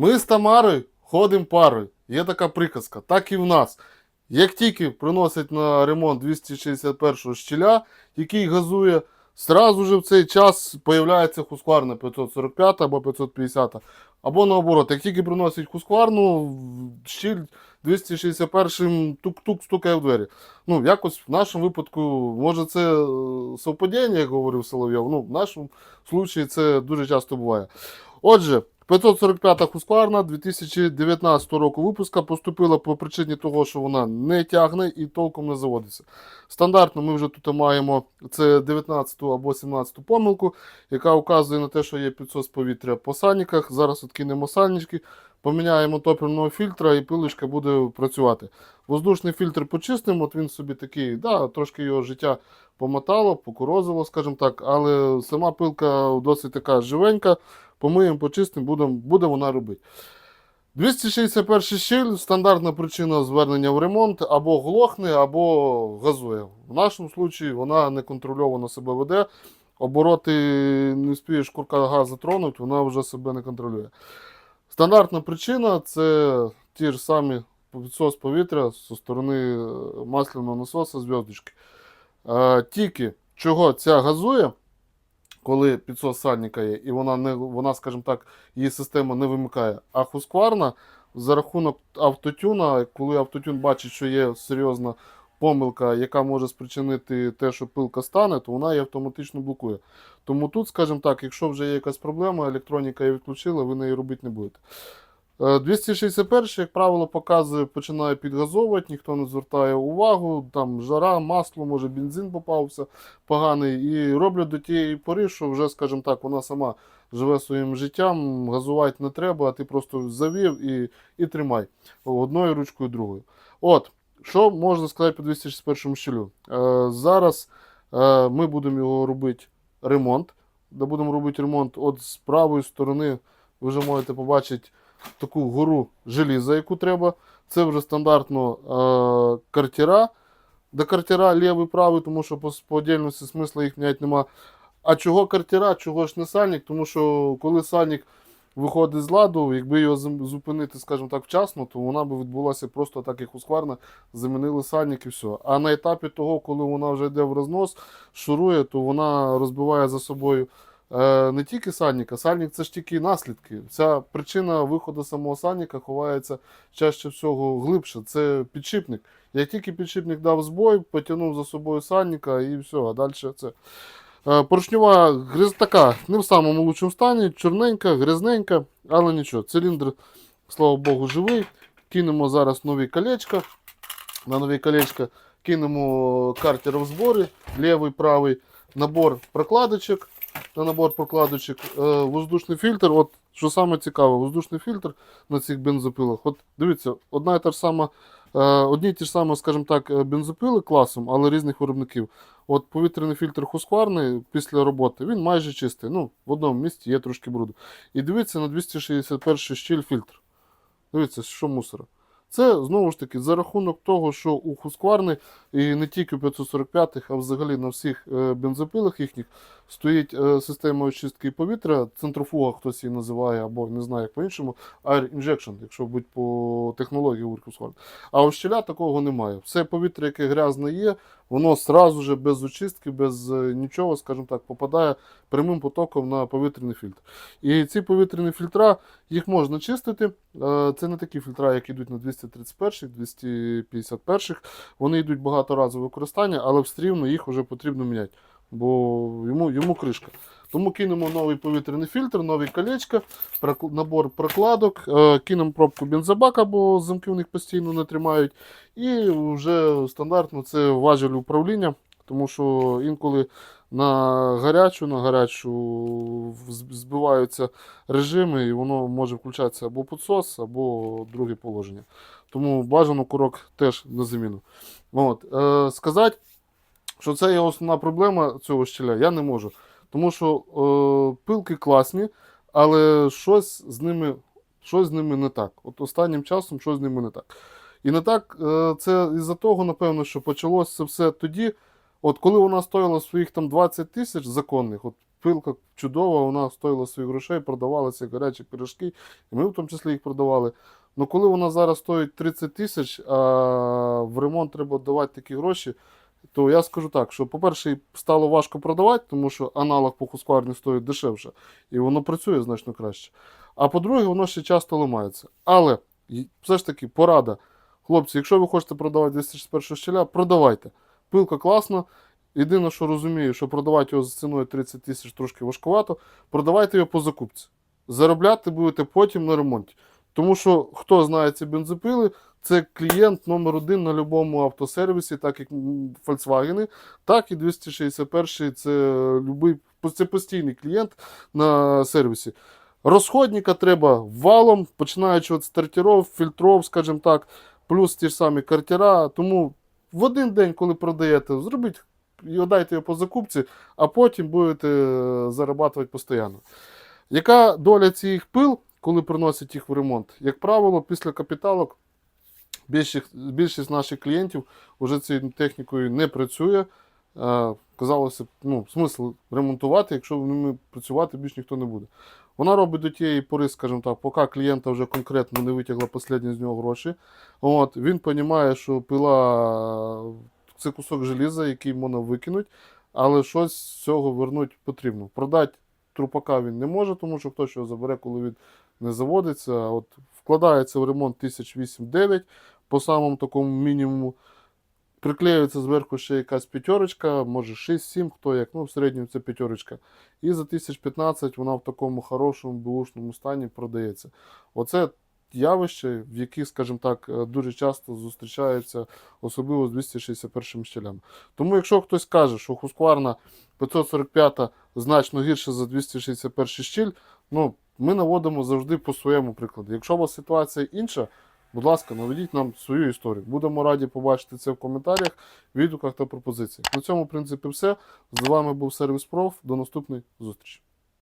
Ми з Тамарою ходимо парою. Є така приказка, так і в нас. Як тільки приносять на ремонт 261 щіля, який газує, сразу же в цей час появляється хускварна 545 або 550. Або наоборот, як тільки приносять хускварну, щіль 261 тук-тук стукає в двері. Ну, якось в нашому випадку, може, це е, совпадіння, як говорив Соловйов. Ну, в нашому случаї це дуже часто буває. Отже, 545-та Хускварна 2019 року випуска поступила по причині того, що вона не тягне і толком не заводиться. Стандартно ми вже тут маємо це 19 або 17 помилку, яка вказує на те, що є підсос повітря по сальниках. Зараз откинемо сальнички, поміняємо топливного фільтра і пилочка буде працювати. Воздушний фільтр почистимо, от він собі такий, да, трошки його життя помотало, покурозило, скажімо так, але сама пилка досить така живенька. Помиємо, почистимо, буде, буде вона робити. 261 щіль стандартна причина звернення в ремонт або глохне, або газує. В нашому випадку вона неконтрольовано себе веде. Обороти не спієш курка газ затронуть, вона вже себе не контролює. Стандартна причина це ті ж самі підсос повітря зі сторони масляного насоса зв'язочки. Тільки чого ця газує, коли підсос сальника є, і вона, не, вона, скажімо так, її система не вимикає. А хускварна за рахунок автотюна, коли автотюн бачить, що є серйозна помилка, яка може спричинити те, що пилка стане, то вона її автоматично блокує. Тому тут, скажімо так, якщо вже є якась проблема, електроніка її відключила, ви неї робити не будете. Е, 261, як правило, показує, починає підгазовувати, ніхто не звертає увагу, там жара, масло, може бензин попався поганий, і роблять до тієї пори, що вже, скажімо так, вона сама живе своїм життям, газувати не треба, а ти просто завів і, і тримай одною ручкою, другою. От, що можна сказати по 261 щелю? Е, зараз е, ми будемо його робити ремонт. Де будемо робити ремонт, от з правої сторони ви вже можете побачити таку гору желіза, яку треба. Це вже стандартно е, картера. До картера лівий, правий, тому що по, по отдельності смисла їх міняти нема. А чого картера, чого ж не сальник? Тому що коли сальник виходить з ладу, якби його зупинити, скажімо так, вчасно, то вона би відбулася просто так, як ускварна, замінили сальник і все. А на етапі того, коли вона вже йде в рознос, шурує, то вона розбиває за собою не тільки сальника, сальник це ж тільки наслідки. Ця причина виходу самого сальника ховається чаще всього глибше. Це підшипник. Як тільки підшипник дав збой, потягнув за собою сальника і все, а далі це. Е, Поршнева гриз така, не в самому лучшому стані, чорненька, грязненька, але нічого. Циліндр, слава Богу, живий. Кинемо зараз нові колечка. На нові колечка кинемо картер в зборі, лівий, правий, набор прокладочок. На набор прокладочок, е, воздушний фільтр. От що саме цікаве, воздушний фільтр на цих бензопилах. От дивіться, одна і та ж сама, е, одні й ті ж самі, скажімо так, е, бензопили класом, але різних виробників. От повітряний фільтр Husqvarna після роботи, він майже чистий. Ну, в одному місці є трошки бруду. І дивіться на 261 щіль фільтр. Дивіться, що мусора. Це знову ж таки за рахунок того, що у Husqvarna і не тільки у 545-х, а взагалі на всіх е, бензопилах їхніх стоїть е, система очистки повітря, центрофуга хтось її називає, або не знаю як по-іншому, Air Injection, якщо будь по технології у Husqvarna. А у щеля такого немає. Все повітря, яке грязне є, воно сразу же без очистки, без е, нічого, скажімо так, попадає прямим потоком на повітряний фільтр. І ці повітряні фільтра, їх можна чистити. Це не такі фільтра, які йдуть на 231-х, 251-х. Вони йдуть багаторазове використання, але все їх вже потрібно міняти, бо йому, йому кришка. Тому кинемо новий повітряний фільтр, нові колечка, набор прокладок, е, кинемо пробку бензобака, бо замки в них постійно не тримають. І вже стандартно це важіль управління, тому що інколи на гарячу, на гарячу збиваються режими, і воно може включатися або підсос, або друге положення. Тому бажано курок теж на заміну. От. Е, сказати, що це є основна проблема цього щеля, я не можу. Тому що е, пилки класні, але щось з ними, щось з ними не так. От останнім часом щось з ними не так. І не так е, це із-за того, напевно, що почалося це все тоді, от коли вона стоїла своїх там 20 тисяч законних, от пилка чудова, вона стоїла своїх грошей, продавалися як гарячі пиріжки, і ми в тому числі їх продавали. Ну коли вона зараз стоїть 30 тисяч, а в ремонт треба давати такі гроші, то я скажу так, що, по-перше, стало важко продавати, тому що аналог по Husqvarna стоїть дешевше, і воно працює значно краще. А по-друге, воно ще часто ламається. Але все ж таки порада. Хлопці, якщо ви хочете продавати 261 щеля, продавайте. Пилка класна. Єдине, що розумію, що продавати його з ціною 30 тисяч трошки важкувато, продавайте його по закупці. Заробляти будете потім на ремонті. Тому що хто знає ці бензопили, це клієнт номер один на будь-якому автосервісі, так як Volkswagen, так і 261 це любий, це постійний клієнт на сервісі. Розходника треба валом, починаючи від стартірів, фільтров, скажімо так, плюс ті ж самі картера. Тому в один день, коли продаєте, зробіть і дайте його по закупці, а потім будете е, зарабатувати постійно. Яка доля цих пил, коли приносять їх в ремонт? Як правило, після капіталок більшість, більшість наших клієнтів вже цією технікою не працює. Е, Казалося, ну, смисл ремонтувати, якщо ними працювати більш ніхто не буде. Вона робить до тієї пори, скажімо так, поки клієнта вже конкретно не витягла останні з нього гроші. От, він розуміє, що пила це кусок желіза, який можна викинути, але щось з цього вернути потрібно. Продати трупака він не може, тому що хтось його забере, коли він не заводиться. От вкладається в ремонт 1008-9 по самому такому мінімуму. Приклеюється зверху ще якась п'ятерочка, може 6-7, хто як, ну в середньому це п'ятерочка. І за 1015 вона в такому хорошому бушному стані продається. Оце явище, в яких, скажімо так, е, дуже часто зустрічаються, особливо з 261 щелями. Тому якщо хтось каже, що Husqvarna 545 значно гірше за 261 щіль, ну, ми наводимо завжди по своєму прикладу. Якщо у вас ситуація інша, будь ласка, наведіть нам свою історію. Будемо раді побачити це в коментарях, відгуках та пропозиціях. На цьому, в принципі, все. З вами був Сервіс Проф. До наступної зустрічі.